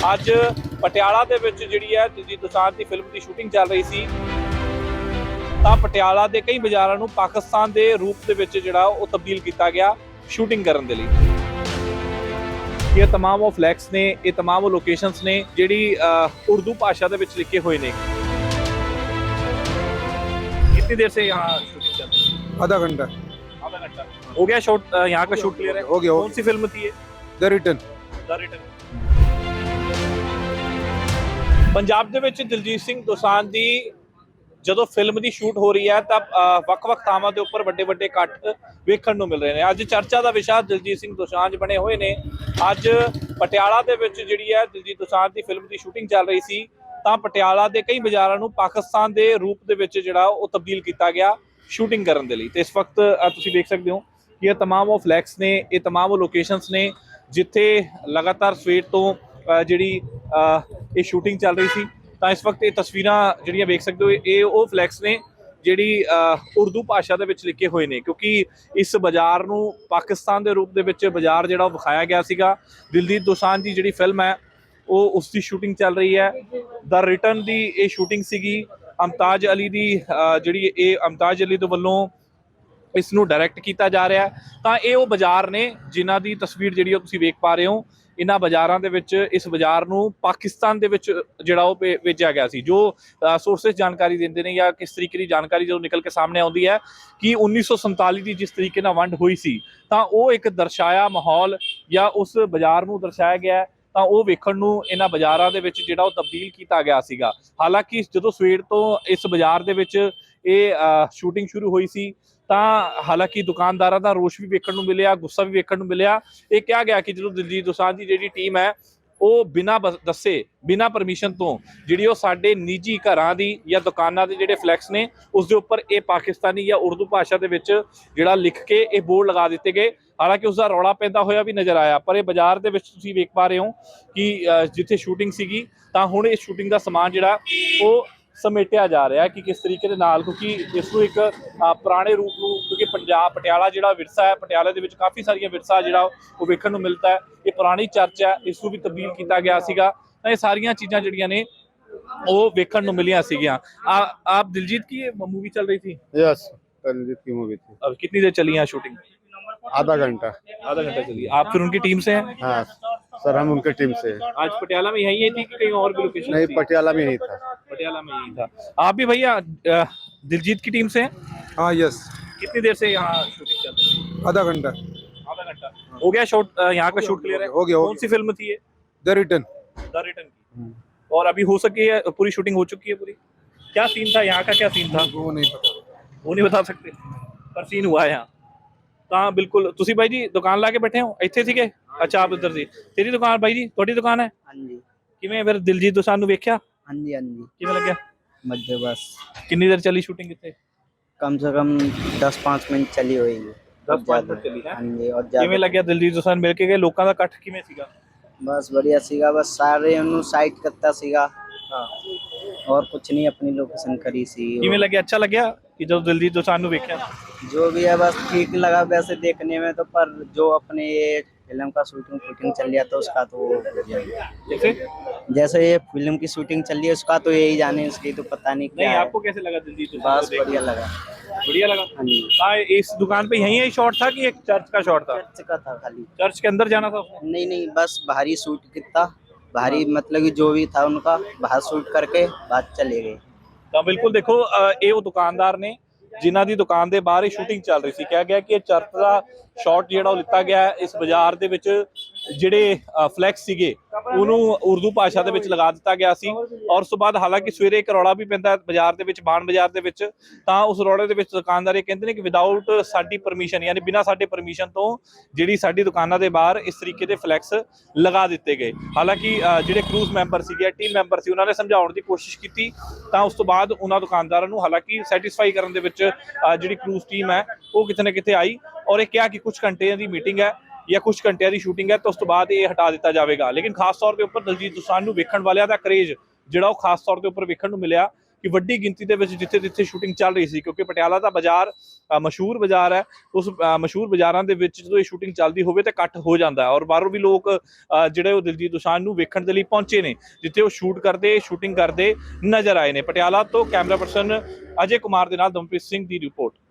ਅੱਜ ਪਟਿਆਲਾ ਦੇ ਵਿੱਚ ਜਿਹੜੀ ਹੈ ਦਿਲਜੀਤ ਦੋਸਾਂਝ ਦੀ ਫਿਲਮ ਦੀ ਸ਼ੂਟਿੰਗ ਚੱਲ ਰਹੀ ਸੀ ਤਾਂ ਪਟਿਆਲਾ ਦੇ ਕਈ ਬਾਜ਼ਾਰਾਂ ਨੂੰ ਪਾਕਿਸਤਾਨ ਦੇ ਰੂਪ ਦੇ ਵਿੱਚ ਜਿਹੜਾ ਉਹ ਤਬਦੀਲ ਕੀਤਾ ਗਿਆ ਸ਼ੂਟਿੰਗ ਕਰਨ ਦੇ ਲਈ ਇਹ तमाम ਉਹ ਫਲੈਕਸ ਨੇ ਇਹ तमाम ਉਹ ਲੋਕੇਸ਼ਨਸ ਨੇ ਜਿਹੜੀ ਅ, ਉਰਦੂ ਭਾਸ਼ਾ ਦੇ ਵਿੱਚ ਲਿਖੇ ਹੋਏ ਨੇ कितनी देर से यहाँ शूटिंग चल रही है आधा घंटा आधा घंटा हो गया शॉट अ, यहाँ का शूट क्लियर है हो गया हो कौन सी फिल्म थी ये the return the return Punjab ਦੇ ਵਿੱਚ ਦਿਲਜੀਤ ਸਿੰਘ ਦੋਸਾਂਝ ਦੀ ਜਦੋਂ ਫਿਲਮ ਦੀ ਸ਼ੂਟ ਹੋ ਰਹੀ ਹੈ ਤਾਂ ਅ, ਵੱਖ-ਵੱਖ ਥਾਵਾਂ ਦੇ ਉੱਪਰ ਵੱਡੇ-ਵੱਡੇ ਇਕੱਠ ਵੇਖਣ ਨੂੰ ਮਿਲ ਰਹੇ ਨੇ ਅੱਜ ਚਰਚਾ ਦਾ ਵਿਸ਼ਾ ਦਿਲਜੀਤ ਸਿੰਘ ਦੋਸਾਂਝ ਬਣੇ ਹੋਏ ਨੇ ਅੱਜ ਪਟਿਆਲਾ ਦੇ ਵਿੱਚ ਜਿਹੜੀ ਹੈ ਦਿਲਜੀਤ ਦੋਸਾਂਝ ਦੀ ਫਿਲਮ ਦੀ ਸ਼ੂਟਿੰਗ ਚੱਲ ਰਹੀ ਸੀ ਤਾਂ ਪਟਿਆਲਾ ਦੇ ਕਈ ਬਾਜ਼ਾਰਾਂ ਨੂੰ ਪਾਕਿਸਤਾਨ ਦੇ ਰੂਪ ਦੇ ਵਿੱਚ ਜਿਹੜਾ ਉਹ ਤਬਦੀਲ ਕੀਤਾ ਗਿਆ ਸ਼ੂਟਿੰਗ ਕਰਨ ਦੇ ਲਈ ਤੇ ਇਸ ਵਕਤ ਅ, ਤੁਸੀਂ ਦੇਖ ਸਕਦੇ ਹੋ ਕਿ ਇਹ तमाम ਉਹ ਫਲੈਕਸ ਨੇ ਇਹ तमाम ਉਹ ਲੋਕੇਸ਼ਨਸ ਨੇ ਜਿੱਥੇ ਲਗਾਤਾਰ ਸਵੇਰ ਤੋਂ ਅ, ਜਿਹੜੀ ਅ, ਇਹ ਸ਼ੂਟਿੰਗ ਚੱਲ ਰਹੀ ਸੀ, ਤਾਂ ਇਸ ਵਕਤ ਇਹ ਤਸਵੀਰਾਂ ਜਿਹੜੀਆਂ ਵੇਖ ਸਕਦੇ ਹੋ, ਇਹ ਉਹ ਫਲੈਕਸ ਨੇ ਜਿਹੜੀ ਉਰਦੂ ਭਾਸ਼ਾ ਦੇ ਵਿੱਚ ਲਿਖੇ ਹੋਏ ਨੇ, ਕਿਉਂਕਿ ਇਸ ਬਾਜ਼ਾਰ ਨੂੰ ਪਾਕਿਸਤਾਨ ਦੇ ਰੂਪ ਦੇ ਵਿੱਚ ਬਾਜ਼ਾਰ ਜਿਹੜਾ ਉਹ ਵਿਖਾਇਆ ਗਿਆ ਸੀਗਾ। ਦਿਲਜੀਤ ਦੋਸਾਂਝ ਦੀ ਜਿਹੜੀ ਫਿਲਮ ਹੈ, ਉਹ ਉਸ ਦੀ ਸ਼ੂਟਿੰਗ ਚੱਲ ਰਹੀ ਹੈ। ਦ ਰਿਟਰਨ ਦੀ ਇਹ ਸ਼ੂਟਿੰਗ ਸੀਗੀ। ਅਮਤਾਜ ਅਲੀ ਦੀ ਜਿਹੜੀ ਇਹ ਅਮਤਾਜ ਅਲੀ ਦੇ ਵੱਲੋਂ ਇਸ ਨੂੰ ਡਾਇਰੈਕਟ ਕੀਤਾ ਜਾ ਰਿਹਾ ਤਾਂ ਇਹ ਉਹ ਬਾਜ਼ਾਰ ਨੇ ਜਿਨ੍ਹਾਂ ਦੀ ਤਸਵੀਰ ਜਿਹੜੀ ਉਹ ਤੁਸੀਂ ਵੇਖ ਪਾ ਰਹੇ ਹੋ। ਇਹਨਾਂ ਬਾਜ਼ਾਰਾਂ ਦੇ ਵਿੱਚ, ਇਸ ਬਾਜ਼ਾਰ ਨੂੰ ਪਾਕਿਸਤਾਨ ਦੇ ਵਿੱਚ ਜਿਹੜਾ ਉਹ ਭੇ- ਭੇਜਿਆ ਗਿਆ ਸੀ, ਜੋ ਸੋਰਸਸ ਜਾਣਕਾਰੀ ਦਿੰਦੇ ਨੇ ਜਾਂ ਕਿਸ ਤਰੀਕੇ ਦੀ ਜਾਣਕਾਰੀ ਜਦੋਂ ਨਿਕਲ ਕੇ ਸਾਹਮਣੇ ਆਉਂਦੀ ਹੈ ਕਿ 1947 ਦੀ ਜਿਸ ਤਰੀਕੇ ਨਾਲ ਵੰਡ ਹੋਈ ਸੀ, ਤਾਂ ਉਹ ਇੱਕ ਦਰਸਾਇਆ ਮਾਹੌਲ ਜਾਂ ਉਸ ਬਾਜ਼ਾਰ ਨੂੰ ਦਰਸਾਇਆ ਗਿਆ ਹੈ ਤਾਂ ਉਹ ਵੇਖਣ ਨੂੰ ਇਹਨਾਂ ਬਾਜ਼ਾਰਾਂ ਦੇ ਵਿੱਚ ਜਿਹੜਾ ਉਹ ਤਬਦੀਲ ਕੀਤਾ ਗਿਆ ਸੀਗਾ। ਹਾਲਾਂਕਿ ਜਦੋਂ ਸਵੇਰ ਤੋਂ ਇਸ ਬਾਜ਼ਾਰ ਦੇ ਵਿੱਚ ਇਹ ਸ਼ੂਟਿੰਗ ਸ਼ੁਰੂ ਹੋਈ ਸੀ, ਤਾਂ ਹਾਲਾਂਕਿ ਦੁਕਾਨਦਾਰਾਂ ਦਾ ਰੋਸ਼ ਵੀ ਵੇਖਣ ਨੂੰ ਮਿਲਿਆ, ਗੁੱਸਾ ਵੀ ਵੇਖਣ ਨੂੰ ਮਿਲਿਆ। ਇਹ ਕਿਹਾ ਗਿਆ ਕਿ ਜਦੋਂ ਦਿਲਜੀਤ ਦੋਸਾਂਝ ਦੀ ਜਿਹੜੀ ਟੀਮ ਹੈ ਉਹ ਬਿਨਾਂ ਬਸ- ਦੱਸੇ, ਬਿਨਾਂ ਪਰਮਿਸ਼ਨ ਤੋਂ ਜਿਹੜੀ ਉਹ ਸਾਡੇ ਨਿੱਜੀ ਘਰਾਂ ਦੀ ਜਾਂ ਦੁਕਾਨਾਂ ਦੇ ਜਿਹੜੇ ਫਲੈਕਸ ਨੇ ਉਸ ਦੇ ਉੱਪਰ ਇਹ ਪਾਕਿਸਤਾਨੀ ਜਾਂ ਉਰਦੂ ਭਾਸ਼ਾ ਦੇ ਵਿੱਚ ਜਿਹੜਾ ਲਿਖ ਕੇ ਇਹ ਬੋਰਡ ਲਗਾ ਦਿੱਤੇ ਗਏ। ਹਾਲਾਂਕਿ ਉਸ ਦਾ ਰੌਲਾ ਪੈਂਦਾ ਹੋਇਆ ਵੀ ਨਜ਼ਰ ਆਇਆ, ਪਰ ਇਹ ਬਾਜ਼ਾਰ ਦੇ ਵਿੱਚ ਤੁਸੀਂ ਵੇਖ ਪਾ ਰਹੇ ਹੋ ਕਿ ਜਿੱਥੇ ਸ਼ੂਟਿੰਗ ਸੀਗੀ, ਤਾਂ ਹੁਣ ਇਹ ਸ਼ੂਟਿੰਗ ਦਾ ਸਮਾਨ ਜਿਹੜਾ ਉਹ ਸਮੇਟਿਆ ਜਾ ਰਿਹਾ ਹੈ ਕਿ ਕਿਸ ਤਰੀਕੇ ਦੇ ਨਾਲ ਕਿਉਂਕਿ ਇਸ ਨੂੰ ਇੱਕ ਅ, ਪੁਰਾਣੇ ਰੂਪ ਨੂੰ ਕਿਉਂਕਿ ਪੰਜਾਬ ਪਟਿਆਲਾ ਜਿਹੜਾ ਵਿਰਸਾ ਹੈ ਪਟਿਆਲੇ ਦੇ ਵਿੱਚ ਕਾਫੀ ਸਾਰੀਆਂ ਵਿਰਸਾ ਜਿਹੜਾ ਉਹ ਵੇਖਣ ਨੂੰ ਮਿਲਦਾ ਹੈ ਇਹ ਪੁਰਾਣੀ ਚਰਚ ਹੈ ਇਸ ਨੂੰ ਵੀ ਤਬਦੀਲ ਕੀਤਾ ਗਿਆ ਸੀਗਾ ਤਾਂ ਇਹ ਸਾਰੀਆਂ ਚੀਜ਼ਾਂ ਜਿਹੜੀਆਂ ਨੇ ਉਹ ਵੇਖਣ ਨੂੰ ਮਿਲੀਆਂ ਸੀਗੀਆਂ ਆ ਆਪ ਦਿਲਜੀਤ ਕੀ मूवी चल रही थी यस रंजीत की मूवी थी अब कितनी देर चली यहाँ शूटिंग आधा घंटा आधा घंटा चली आप फिर उनकी टीम से हैं हाँ सर हम उनके टीम से हैं। आज पटियाला में यही थी कि कहीं और भी लोकेशन नहीं थी? पटियाला में ही था पटियाला में यही था आप भी भैया अ, दिलजीत की टीम से हैं हाँ यस कितनी देर से यहाँ शूटिंग चल रही है आधा घंटा आधा घंटा हो गया शॉट यहाँ का शूट क्लियर है हो गया हो कौन सी फिल्म थी ये द रिटर्न द रिटर्न की और अभी हो सकी है पूरी शूटिंग हो चुकी है पूरी क्या सीन था यहाँ का क्या सीन था वो नहीं पता ਉਹ ਨਹੀਂ ਬਤਾ ਸਕਦੇ ਪਰ ਸੀਨ ਹੁਆ ਹੈ ਤਾਂ ਬਿਲਕੁਲ ਤੁਸੀਂ ਬਾਈ ਜੀ ਦੁਕਾਨ ਲਾ ਕੇ ਬੈਠੇ ਹੋ ਇੱਥੇ ਸੀਗੇ ਅੱਛਾ ਆਪ ਉਧਰ ਸੀ ਤੇਰੀ ਦੁਕਾਨ ਬਾਈ ਜੀ ਤੁਹਾਡੀ ਦੁਕਾਨ ਹੈ ਹਾਂਜੀ ਕਿਵੇਂ ਫਿਰ ਦਿਲਜੀਤ ਦੋਸਾਂਝ ਨੂੰ ਵੇਖਿਆ ਹਾਂਜੀ ਹਾਂਜੀ ਕਿਵੇਂ ਲੱਗਿਆ मध्य बस ਕਿੰਨੀ ਦੇਰ ਚੱਲੀ ਸ਼ੂਟਿੰਗ ਇੱਥੇ कम से कम दस पाँच मिनट चली होगी 10 5 ਮਿੰਟ ਚੱਲੀ ਹੈ हाँ जी और ਕਿਵੇਂ ज्यादा ਲੱਗਿਆ ਦਿਲਜੀਤ ਦੋਸਾਂਝ ਮਿਲ ਕੇ ਗਏ ਲੋਕਾਂ ਦਾ ਇਕੱਠ ਕਿਵੇਂ ਸੀਗਾ बस बढ़िया सीगा बस सारे उन्होंने साइड करता सीगा ਹਾਂ और कुछ नहीं अपनी लोकेशन करी सी ਕਿਵੇਂ ਲੱਗਿਆ ਅੱਛਾ ਲੱਗਿਆ ਕਿ ਜਦੋਂ ਦਿਲਜੀਤ ਦੋਸਾਂਝ ਨੂੰ ਵੇਖਿਆ जो भी है बस ठीक लगा वैसे देखने में तो पर जो अपने ये फ़िल्म का शूटिंग शूटिंग चल रहा था उसका तो जैसे? ये फ़िल्म की शूटिंग चल रही है उसका तो यही जाने उसकी तो पता नहीं क्या नहीं, आपको कैसे लगा दिलजीत तो बस बढ़िया लगा। बढ़िया लगा? हाँ, हाँ इस दुकान पे यही यही शॉट था कि एक चर्च का शॉट था? चर्च का था खाली। चर्च के अंदर जाना था नहीं नहीं बस भारी शूट कितना भारी हाँ। मतलब जो भी था उनका बाहर शूट करके बाद चले गए। तो बिल्कुल देखो ये वो दुकानदार ने ਜਿਨ੍ਹਾਂ ਦੀ ਦੁਕਾਨ ਦੇ ਬਾਹਰ ਹੀ ਸ਼ੂਟਿੰਗ ਚੱਲ ਰਹੀ ਸੀ। ਕਿਹਾ ਗਿਆ ਕਿ ਇਹ ਚਰਤ ਦਾ ਸ਼ਾਟ ਜਿਹੜਾ ਉਹ ਲਿੱਤਾ ਗਿਆ ਇਸ ਬਾਜ਼ਾਰ ਦੇ ਵਿੱਚ ਜਿਹੜੇ ਫਲੈਕਸ ਸੀਗੇ, ਉਹਨੂੰ ਉਰਦੂ ਭਾਸ਼ਾ ਦੇ ਵਿੱਚ ਲਗਾ ਦਿੱਤਾ ਗਿਆ ਸੀ। ਔਰ ਉਸ ਤੋਂ ਬਾਅਦ ਹਾਲਾਂਕਿ ਸਵੇਰੇ ਇੱਕ ਰੌਲਾ ਵੀ ਪੈਂਦਾ ਬਾਜ਼ਾਰ ਦੇ ਵਿੱਚ, ਬਾਣ ਬਾਜ਼ਾਰ ਦੇ ਵਿੱਚ, ਤਾਂ ਉਸ ਰੌਲੇ ਦੇ ਵਿੱਚ ਦੁਕਾਨਦਾਰ ਇਹ ਕਹਿੰਦੇ ਨੇ ਕਿ ਵਿਦਆਊਟ ਸਾਡੀ ਪਰਮਿਸ਼ਨ ਯਾਨੀ ਬਿਨਾਂ ਸਾਡੇ ਪਰਮਿਸ਼ਨ ਤੋਂ ਜਿਹੜੀ ਸਾਡੀ ਦੁਕਾਨਾਂ ਦੇ ਬਾਹਰ ਇਸ ਤਰੀਕੇ ਦੇ ਫਲੈਕਸ ਲਗਾ ਦਿੱਤੇ ਗਏ। ਹਾਲਾਂਕਿ ਜਿਹੜੇ ਕਰੂਜ਼ ਮੈਂਬਰ ਸੀਗੇ ਟੀਮ ਮੈਂਬਰ ਸੀ, ਉਹਨਾਂ ਨੇ ਸਮਝਾਉਣ ਦੀ ਕੋਸ਼ਿਸ਼ ਕੀਤੀ, ਤਾਂ ਉਸ ਤੋਂ ਬਾਅਦ ਉਹਨਾਂ ਦੁਕਾਨਦਾਰਾਂ ਨੂੰ ਹਾਲਾਂਕਿ ਸੈਟੀਸਫਾਈ ਕਰਨ ਦੇ ਵਿੱਚ ਜਿਹੜੀ ਕਰੂਜ਼ ਟੀਮ ਹੈ, ਉਹ ਕਿਤੇ ਨਾ ਕਿਤੇ ਆਈ ਔਰ ਇਹ ਕਿਹਾ ਕਿ ਕੁਝ ਘੰਟਿਆਂ ਦੀ ਮੀਟਿੰਗ ਹੈ। ਜਾਂ ਕੁਝ ਘੰਟਿਆਂ ਦੀ ਸ਼ੂਟਿੰਗ ਹੈ, ਤਾਂ ਉਸ ਤੋਂ ਬਾਅਦ ਇਹ ਹਟਾ ਦਿੱਤਾ ਜਾਵੇਗਾ। ਲੇਕਿਨ ਖਾਸ ਤੌਰ 'ਤੇ ਉੱਪਰ ਦਲਜੀਤ ਦੋਸਾਂਝ ਨੂੰ ਵੇਖਣ ਵਾਲਿਆਂ ਦਾ ਕਰੇਜ ਜਿਹੜਾ ਉਹ ਖਾਸ ਤੌਰ 'ਤੇ ਉੱਪਰ ਵੇਖਣ ਨੂੰ ਮਿਲਿਆ ਕਿ ਵੱਡੀ ਗਿਣਤੀ ਦੇ ਵਿੱਚ ਜਿੱਥੇ ਜਿੱਥੇ ਸ਼ੂਟਿੰਗ ਚੱਲ ਰਹੀ ਸੀ, ਕਿਉਂਕਿ ਪਟਿਆਲਾ ਦਾ ਬਾਜ਼ਾਰ ਮਸ਼ਹੂਰ ਬਾਜ਼ਾਰ ਹੈ, ਉਸ ਮਸ਼ਹੂਰ ਬਾਜ਼ਾਰਾਂ ਦੇ ਵਿੱਚ ਜਦੋਂ ਇਹ ਸ਼ੂਟਿੰਗ ਚੱਲਦੀ ਹੋਵੇ ਤਾਂ ਇਕੱਠ ਹੋ ਜਾਂਦਾ ਹੈ ਔਰ ਬਾਹਰੋਂ ਵੀ ਲੋਕ ਜਿਹੜੇ ਉਹ ਦਿਲਜੀਤ ਦੋਸਾਂਝ ਨੂੰ ਵੇਖਣ ਦੇ ਲਈ ਪਹੁੰਚੇ ਨੇ, ਜਿੱਥੇ ਉਹ ਸ਼ੂਟ ਕਰਦੇ ਸ਼ੂਟਿੰਗ ਕਰਦੇ ਨਜ਼ਰ ਆਏ ਨੇ। ਪਟਿਆਲਾ ਤੋਂ ਕੈਮਰਾ ਪਰਸਨ ਅਜੇ ਕੁਮਾਰ ਦੇ ਨਾਲ ਦਮਪ੍ਰੀਤ ਸਿੰਘ ਦੀ ਰਿਪੋਰਟ।